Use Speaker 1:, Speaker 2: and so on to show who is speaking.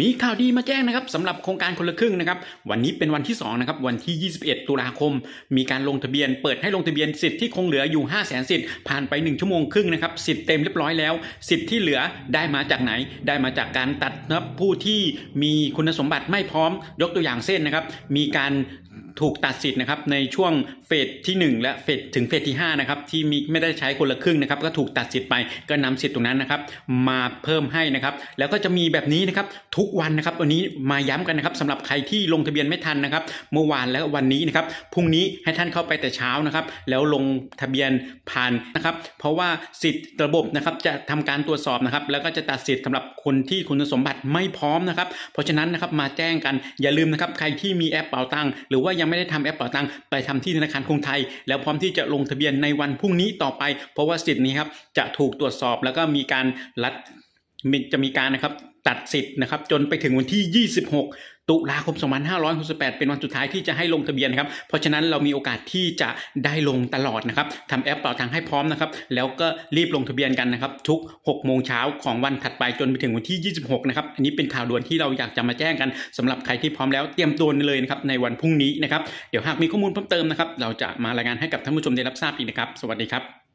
Speaker 1: มีข่าวดีมาแจ้งนะครับสำหรับโครงการคนละครึ่งนะครับ วันนี้เป็นวันที่2นะครับวันที่ 21 ตุลาคม มีการลงทะเบียน เปิดให้ลงทะเบียนสิทธิ์ที่คงเหลืออยู่ 5 0 0แสนสิทธิ์ผ่านไป 1 ชั่วโมงครึ่งนะครับสิทธิ์เต็มเรียบร้อยแล้ว สิทธิ์ที่เหลือได้มาจากไหน ได้มาจากการตัดนับผู้ที่มีคุณสมบัติไม่พร้อมยกตัวอย่างเส้นนะครับ มีการ ถูกตัดสิทธิ์นะครับในช่วงเฟสที่ 1 และเฟสถึงเฟสที่5นะครับที่มีไม่ได้ใช้คนละครึ่งนะครับก็ถูกตัดสิทธิ์ไปก็นำสิทธิ์ตรงนั้นนะครับมาเพิ่มให้นะครับแล้วก็จะมีแบบนี้นะครับทุกวันนะครับวันนี้มาย้ำกันนะครับสำหรับใครที่ลงทะเบียนไม่ทันนะครับเมื่อวานและวันนี้นะครับพรุ่งนี้ให้ท่านเข้าไปแต่เช้านะครับแล้วลงทะเบียนผ่านนะครับเพราะว่าสิทธิ์ระบบนะครับจะทำการตรวจสอบนะครับแล้วก็จะตัดสิทธิ์สำหรับคนที่คุณสมบัติไม่พร้อมนะครับเพราะฉะนั้นนะครับมาแจ้งกันอย่าลืมนะครับใครที่มีแอปเป๋าตังหรือว่ายังไม่ได้ทำแอปเป่าตังค์ไปทำที่ธนาคารกรุงไทย แล้วพร้อมที่จะลงทะเบียนในวันพรุ่งนี้ต่อไป เพราะว่าสิทธิ์นี้ครับจะถูกตรวจสอบแล้วก็มีการรัด จะมีการนะครับตัดสิทธิ์นะครับจนไปถึงวันที่ 26 ตุลาคม 2568 เป็นวันสุดท้ายที่จะให้ลงทะเบียนครับ เพราะฉะนั้นเรามีโอกาสที่จะได้ลงตลอดนะครับทำแอปเป่าตังให้พร้อมนะครับ แล้วก็รีบลงทะเบียนกันนะครับ ทุก 6 โมงเช้าของวันถัดไปจนไปถึงวันที่ 26 นะครับ อันนี้เป็นข่าวด่วนที่เราอยากจะมาแจ้งกันสำหรับใครที่พร้อมแล้วเตรียมตัวเลยนะครับในวันพรุ่งนี้นะครับ เดี๋ยวหากมีข้อมูลเพิ่มเติมนะครับ เราจะมารายงานให้กับท่านผู้ชมได้รับทราบอีกนะครับ สวัสดีครับ